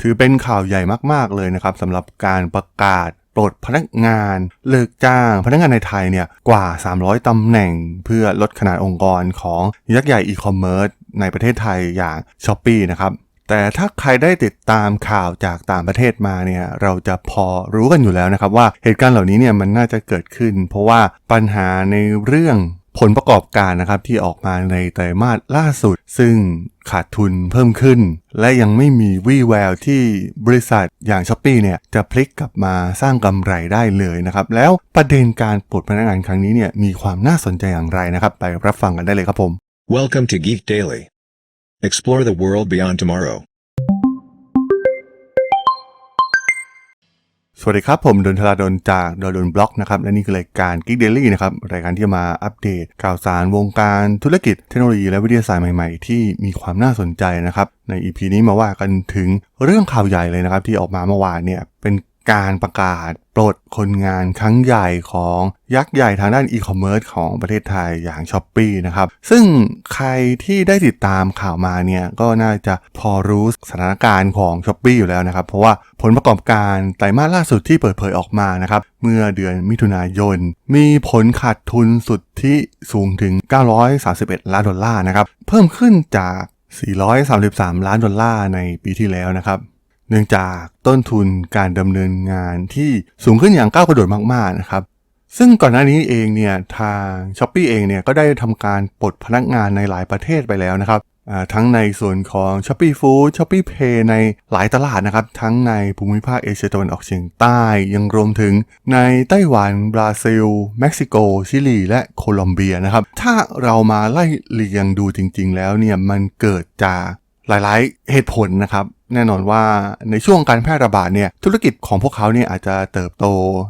ถือเป็นข่าวใหญ่มากๆเลยนะครับสำหรับการประกาศปลดพนักงานเลิกจ้าง พนักงานในไทยเนี่ยกว่า 300 ตำแหน่ง เพื่อลดขนาดองค์กรของยักษ์ใหญ่อีคอมเมิร์ซในประเทศไทยอย่าง s h อ p e e นะครับแต่ถ้าใครได้ติดตามข่าวจากต่างประเทศมาเนี่ยเราจะพอรู้กันอยู่แล้วนะครับว่าเหตุการณ์เหล่านี้เนี่ยมันน่าจะเกิดขึ้น เพราะว่าปัญหาในเรื่อง ผลประกอบการนะครับที่ออกมาในไตรมาสล่าสุด ซึ่งขาดทุนเพิ่มขึ้น และยังไม่มีวี่แววที่บริษัทอย่างช้อปปีเนี่ยจะพลิกกลับมาสร้างกำไรได้เลยนะครับ แล้วประเด็นการปลดพนักงานครั้งนี้เนี่ยมีความน่าสนใจอย่างไรนะครับ ไปรับฟังกันได้เลยครับผม Welcome to Geek Daily. Explore the world beyond tomorrow. สวัสดีครับ ผมดนทราดนจากดนบล็อกนะครับและนี่คือรายการ Geek Daily นะครับรายการที่มาอัปเดตข่าวสารวงการธุรกิจเทคโนโลยีและวิทยาศาสตร์ใหม่ๆ ที่มีความน่าสนใจนะครับใน EP นี้มาว่ากันถึงเรื่องข่าวใหญ่เลยนะครับที่ออกมาเมื่อวานเนี่ยเป็น การประกาศปลดคนงานครั้งใหญ่ของยักษ์ใหญ่ทางด้านอีคอมเมิร์ซของประเทศไทยอย่าง s h อ p e e นะครับ ซึ่งใครที่ได้ติดตามข่าวมาเนี่ยก็น่าจะพอรู้สถานการณ์ของ s h อ p e e อยู่แล้วนะครับ เพราะว่าผลประกอบการไตรมาสล่าสุดที่เปิดเผยออกมานะครับ เมื่อเดือนมิถุนายน มีผลขาดทุนสุดที่สูงถึง 931 ล้านดอลลาร์นะครับ เพิ่มขึ้นจาก 433 ล้านดอลลาร์ในปีที่แล้วนะครับ เนื่องจากต้นทุนการดำเนินงานที่สูงขึ้นอย่างก้าวกระโดดมากๆนะครับ ซึ่งก่อนหน้านี้เองเนี่ยทาง s h อ p e e เองเนี่ยก็ได้ทำการปลดพนักงานในหลายประเทศไปแล้วนะครับทั้งในส่วนของ s h อ p e e Food s h อ p e e Pay ในหลายตลาดนะครับ ทั้งในภูมิภาคเอเชียตะวันออกเฉียงใต้ ยังรวมถึงในไต้หวัน บราซิล เม็กซิโก ชิลี และโคลอมเบียนะครับ ถ้าเรามาไล่เรียงดูจริง ๆ แล้วเนี่ยมันเกิดจากหลายๆ เหตุผลนะครับ แน่นอนว่าในช่วงการแพร่ระบาดเนี่ยธุรกิจของพวกเขาเนี่ยอาจจะเติบโต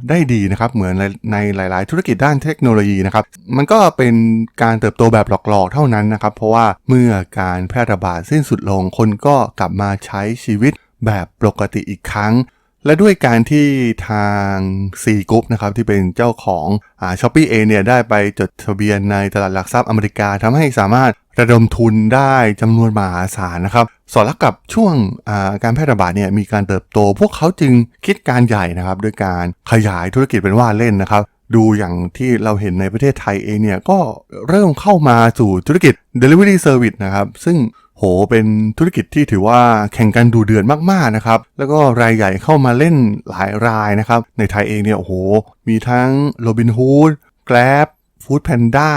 ได้ดีนะครับเหมือนในหลาย ๆ ธุรกิจด้านเทคโนโลยีนะครับมันก็เป็นการเติบโตแบบหลอก ๆ เท่านั้นนะครับเพราะว่าเมื่อการแพร่ระบาดสิ้นสุดลงคนก็กลับมาใช้ชีวิตแบบปกติอีกครั้งและด้วยการที่ทาง C Group นะครับที่เป็นเจ้าของอ่าช้อปปี้เองเนี่ยได้ไปจดทะเบียนในตลาดหลักทรัพย์อเมริกาทำให้สามารถระดมทุนได้จำนวนมหาศาลนะครับ สอดรับกับช่วงการแพร่ระบาดเนี่ยมีการเติบโต พวกเขาจึงคิดการใหญ่นะครับด้วยการขยายธุรกิจเป็นว่าเล่นนะครับ ดูอย่างที่เราเห็นในประเทศไทยเองเนี่ยก็เริ่มเข้ามาสู่ธุรกิจ Delivery Service นะครับ ซึ่งโหเป็นธุรกิจที่ถือว่าแข่งกันดูเดือดมากๆนะครับ แล้วก็รายใหญ่เข้ามาเล่นหลายรายนะครับ ในไทยเองเนี่ยโอ้โหมีทั้ง Robinhood Grab Food Panda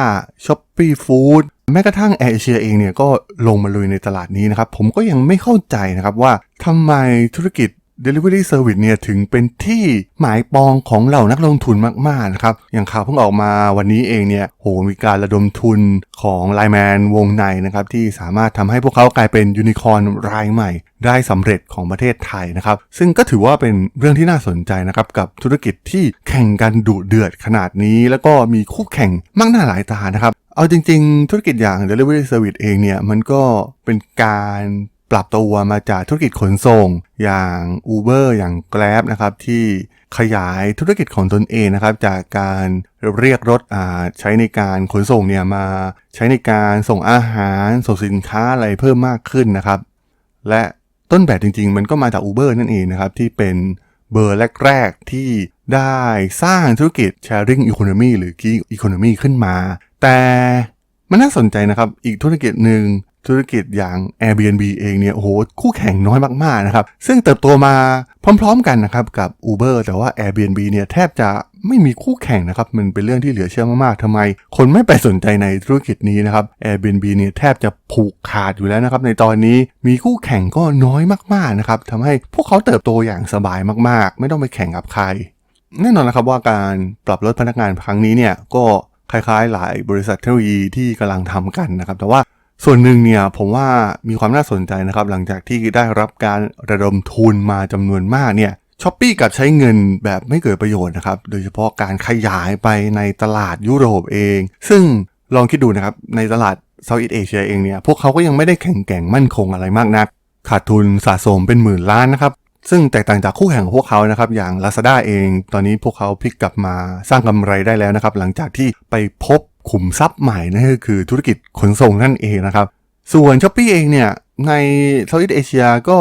Shopee Food แม้กระทั่งแอร์เอเชียเองเนี่ยก็ลงมาลุยในตลาดนี้นะครับ ผมก็ยังไม่เข้าใจนะครับว่าทำไมธุรกิจ Delivery Service เนี่ยถึงเป็นที่หมายปองของเหล่านักลงทุนมากๆนะครับ อย่างข่าวเพิ่งออกมาวันนี้เองเนี่ยโหมีการระดมทุนของไลแมนวงในนะครับ ที่สามารถทำให้พวกเขากลายเป็นยูนิคอร์นรายใหม่ ได้สำเร็จของประเทศไทยนะครับ ซึ่งก็ถือว่าเป็นเรื่องที่น่าสนใจนะครับ กับธุรกิจที่แข่งกันดุเดือดขนาดนี้ แล้วก็มีคู่แข่งมากหน้าหลายตานะครับ เอาจริงๆ ธุรกิจอย่าง Delivery Service เองเนี่ย มันก็เป็นการปรับตัวมาจากธุรกิจขนส่ง อย่าง Uber อย่าง Grab นะครับที่ขยายธุรกิจของตนเองนะครับจากการเรียกรถใช้ในการขนส่งเนี่ยมาใช้ในการส่งอาหารส่งสินค้าอะไรเพิ่มมากขึ้นนะครับ และต้นแบบจริงๆ มันก็มาจาก Uber นั่นเองนะครับที่เป็นเบอร์แรก ๆ ที่ได้สร้างธุรกิจ Sharing Economy หรือ Gig Economy ขึ้นมา แต่มันน่าสนใจนะครับ อีกธุรกิจหนึ่งธุรกิจอย่าง Airbnb เองเนี่ยโอ้โหคู่แข่งน้อยมากๆนะครับ ซึ่งเติบโตมาพร้อม ๆ กันนะครับกับ Uber แต่ว่า Airbnb เนี่ยแทบจะไม่มีคู่แข่งนะครับ มันเป็นเรื่องที่เหลือเชื่อมากๆทำไม คนไม่ไปสนใจในธุรกิจนี้นะครับ Airbnb เนี่ยแทบจะผูกขาดอยู่แล้วนะครับ ในตอนนี้มีคู่แข่งก็น้อยมากๆนะครับทำให้พวกเขาเติบโตอย่างสบายมากๆ ไม่ต้องไปแข่งกับใคร แน่นอนนะครับว่าการปรับลดพนักงานครั้งนี้เนี่ยก็ คล้ายๆ หลายบริษัทเทคโนโลยีที่กำลังทำกันนะครับ แต่ว่าส่วนหนึ่งเนี่ยผมว่ามีความน่าสนใจนะครับ หลังจากที่ได้รับการระดมทุนมาจำนวนมากเนี่ยช้อปปี้กับใช้เงินแบบไม่เกิดประโยชน์นะครับ โดยเฉพาะการขยายไปในตลาดยุโรปเอง ซึ่งลองคิดดูนะครับ ในตลาดเซาท์อีสเอเชียเองเนี่ย พวกเขาก็ยังไม่ได้แข่งแกร่งมั่นคงอะไรมากนัก ขาดทุนสะสมเป็นหมื่นล้านนะครับ ซึ่งแตกต่างจากคู่แข่งของพวกเขานะครับ อย่าง Lazada เอง ตอนนี้พวกเขาพลิกกลับมาสร้างกำไรได้แล้วนะครับ หลังจากที่ไปพบขุมทรัพย์ใหม่นั่นก็คือธุรกิจขนส่งนั่นเองนะครับ ส่วน s h อ p e e เองเนี่ย ในเซาท์อีสเอเชียก็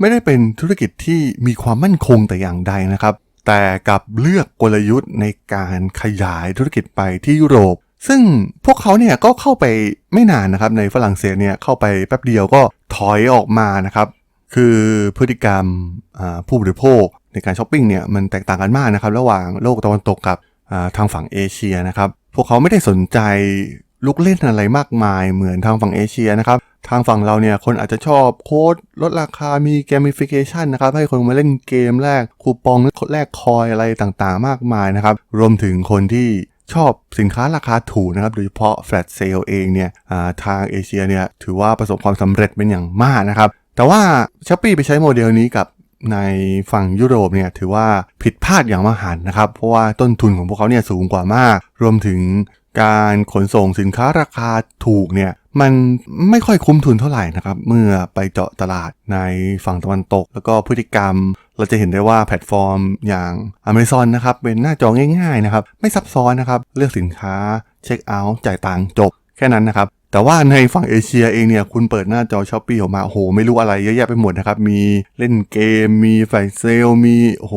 ไม่ได้เป็นธุรกิจที่มีความมั่นคงแต่อย่างใดนะครับ แต่กับเลือกกลยุทธ์ในการขยายธุรกิจไปที่ยุโรป ซึ่งพวกเขาเนี่ยก็เข้าไปไม่นานนะครับในฝรั่งเศสเนี่ยเข้าไปแป๊บเดียวก็ถอยออกมานะครับ คือพฤติกรรมผู้บริโภคในการช้อปปิ้งเนี่ยมันแตกต่างกันมากนะครับระหว่างโลกตะวันตกกับทางฝั่งเอเชียนะครับพวกเขาไม่ได้สนใจลูกเล่นอะไรมากมายเหมือนทางฝั่งเอเชียนะครับทางฝั่งเราเนี่ยคนอาจจะชอบโค้ดลดราคามี gamification นะครับให้คนมาเล่นเกมแลกคูปองแลกคอยอะไรต่างๆ มากมายนะครับรวมถึงคนที่ชอบสินค้าราคาถูกนะครับโดยเฉพาะ flat sale เองเนี่ยาทางเอเชียเนี่ยถือว่าประสบความสำเร็จเป็นอย่างมากนะครับ แต่ว่า s h อ p e e ไปใช้โมเดลนี้กับในฝั่งยุโรปเนี่ยถือว่าผิดพลาดอย่างมหันนะครับ เพราะว่าต้นทุนของพวกเขาเนี่ยสูงกว่ามาก รวมถึงการขนส่งสินค้าราคาถูกเนี่ยมันไม่ค่อยคุ้มทุนเท่าไหร่นะครับ เมื่อไปเจาะตลาดในฝั่งตะวันตก แล้วก็พฤติกรรม เราจะเห็นได้ว่าแพลตฟอร์มอย่าง Amazon นะครับ เป็นหน้าจอง่ายๆนะครับ ไม่ซับซ้อนนะครับ เลือกสินค้า เช็คเอาท์จ่ายตังค์จบ แค่นั้นนะครับ แต่ว่าในฝั่งเอเชียเองเนี่ยคุณเปิดหน้าจอช้อปปี้ออกมาโอ้โหไม่รู้อะไรเยอะแยะไปหมดนะครับ มีเล่นเกม มีไฟเซลมีโอ้โห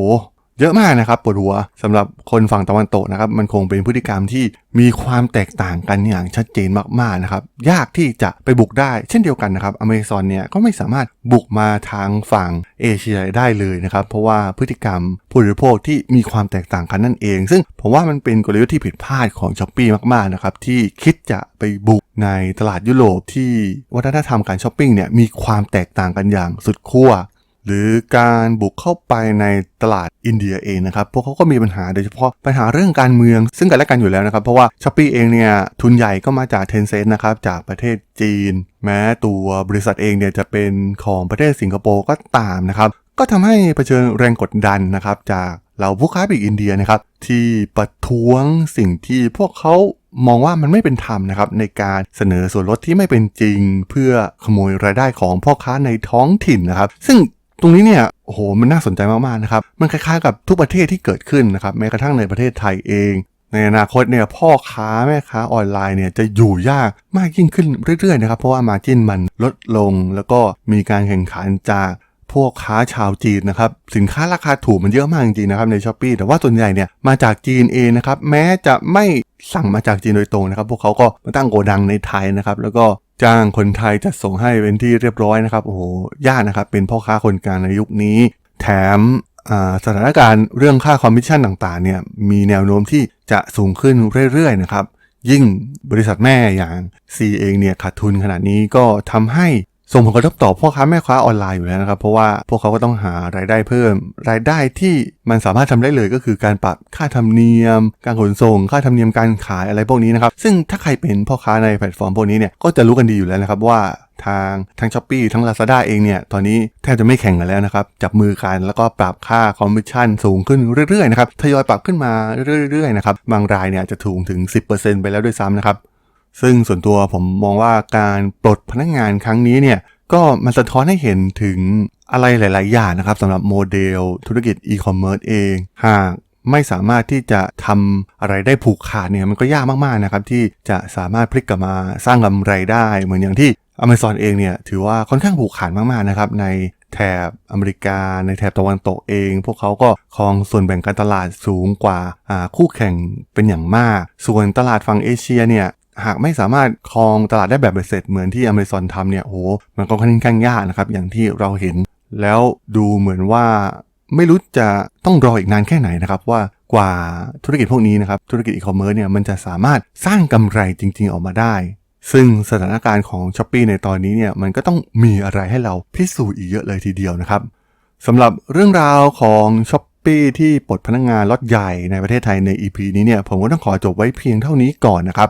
เยอะมากนะครับปวดหัวสำหรับคนฝั่งตะวันตกนะครับมันคงเป็นพฤติกรรมที่มีความแตกต่างกันอย่างชัดเจนมากๆนะครับยากที่จะไปบุกได้เช่นเดียวกันนะครับอเมซอนเนี่ยก็ไม่สามารถบุกมาทางฝั่งเอเชียได้เลยนะครับเพราะว่าพฤติกรรมผู้บริโภคที่มีความแตกต่างกันนั่นเอง ซึ่งผมว่ามันเป็นกลยุทธ์ที่ผิดพลาดของช้อปปีมากๆนะครับที่คิดจะไปบุกในตลาดยุโรปที่วัฒนธรรมการช้อปปิ้งเนี่ยมีความแตกต่างกันอย่างสุดขั้ว หรือการบุกเข้าไปในตลาดอินเดียเองนะครับ พวกเขาก็มีปัญหาโดยเฉพาะปัญหาเรื่องการเมืองซึ่งกันและกันอยู่แล้วนะครับ เพราะว่าช้อปปีเองเนี่ยทุนใหญ่ก็มาจาก Tencent นะครับจากประเทศจีน แม้ตัวบริษัทเองเนี่ยจะเป็นของประเทศสิงคโปร์ก็ตามนะครับ ก็ทำให้เผชิญแรงกดดันนะครับจากเหล่าผู้ค้าปลีกอินเดียนะครับที่ประท้วงสิ่งที่พวกเขามองว่ามันไม่เป็นธรรมนะครับในการเสนอส่วนลดที่ไม่เป็นจริง เพื่อขโมยรายได้ของพ่อค้าในท้องถิ่นนะครับ ซึ่ง ตรงนี้เนี่ยโอ้โหมันน่าสนใจมากๆนะครับมันคล้ายๆกับทุกประเทศที่เกิดขึ้นนะครับแม้กระทั่งในประเทศไทยเอง ในอนาคตเนี่ยพ่อค้าแม่ค้าออนไลน์เนี่ยจะอยู่ยากมากยิ่งขึ้นเรื่อยๆนะครับเพราะว่ามาจิ้นมันลดลงแล้วก็มีการแข่งขันจากพวกค้าชาวจีนนะครับสินค้าราคาถูกมันเยอะมากจริงๆนะครับในช้อปปีแต่ว่าส่วนใหญ่เนี่ยมาจากจีนเองนะครับแม้จะไม่สั่งมาจากจีนโดยตรงนะครับพวกเขาก็มาตั้งโกดังในไทยนะครับแล้วก็ จ้างคนไทยจัดส่งให้เป็นที่เรียบร้อยนะครับโอ้โหยากนะครับเป็นพ่อค้าคนกลางในยุคนี้ แถมสถานการณ์เรื่องค่าคอมมิชชั่นต่างๆเนี่ยมีแนวโน้มที่จะสูงขึ้นเรื่อยๆนะครับยิ่งบริษัทแม่อย่าง C เองเนี่ยขาดทุนขนาดนี้ก็ทำให้ ส่งผลกระทบต่อพ่อค้าแม่ค้าออนไลน์อยู่แล้วนะครับ เพราะว่าพวกเขาก็ต้องหารายได้เพิ่ม รายได้ที่มันสามารถทำได้เลยก็คือการปรับค่าธรรมเนียม การขนส่ง ค่าธรรมเนียมการขายอะไรพวกนี้นะครับ ซึ่งถ้าใครเป็นพ่อค้าในแพลตฟอร์มพวกนี้เนี่ยก็จะรู้กันดีอยู่แล้วนะครับว่าทางทั้ง s h อ p e e ทั้ง Lazada เองเนี่ย ตอนนี้แทบจะไม่แข่งกันแล้วนะครับ จับมือกันแล้วก็ปรับค่าคอมมิชชั่นสูงขึ้นเรื่อยๆนะครับ ทยอยปรับขึ้นมาเรื่อยๆนะครับ บางรายเนี่ยจะถูกถึง 10%ไปแล้วด้วยซ้ำนะครับ ซึ่งส่วนตัวผมมองว่าการปลดพนักงานครั้งนี้เนี่ยก็มันสะท้อนให้เห็นถึงอะไรหลาย ๆ อย่างนะครับสำหรับโมเดลธุรกิจอีคอมเมิร์ซเอง หากไม่สามารถที่จะทำอะไรได้ผูกขาดเนี่ยมันก็ยากมาก ๆ นะครับ ที่จะสามารถพลิกกลับมาสร้างกำไรได้ เหมือนอย่างที่ Amazon เองเนี่ยถือว่าค่อนข้างผูกขาดมาก ๆ นะครับ ในแถบอเมริกาในแถบตะวันตกเอง พวกเขาก็ครองส่วนแบ่งการตลาดสูงกว่าคู่แข่งเป็นอย่างมาก ส่วนตลาดฝั่งเอเชียเนี่ย หากไม่สามารถครองตลาดได้แบบเสร็จเหมือนที่ Amazon ทำเนี่ยโอ้โหมันก็ค่อนข้างยากนะครับ อย่างที่เราเห็น แล้วดูเหมือนว่าไม่รู้จะต้องรออีกนานแค่ไหนนะครับว่ากว่าธุรกิจพวกนี้นะครับธุรกิจอีคอมเมิร์ซเนี่ยมันจะสามารถสร้างกำไรจริง ๆออกมาได้ ซึ่งสถานการณ์ของ s h อ p e e ในตอนนี้เนี่ยมันก็ต้องมีอะไรให้เราพิสูจน์อีกเยอะเลยทีเดียวนะครับสำหรับเรื่องราวของ s h อ p e e ที่ปลดพนักงานล็อตใหญ่ในประเทศไทยใน EP นี้เนี่ยผมก็ต้องขอจบไว้เพียงเท่านี้ก่อนนะครับ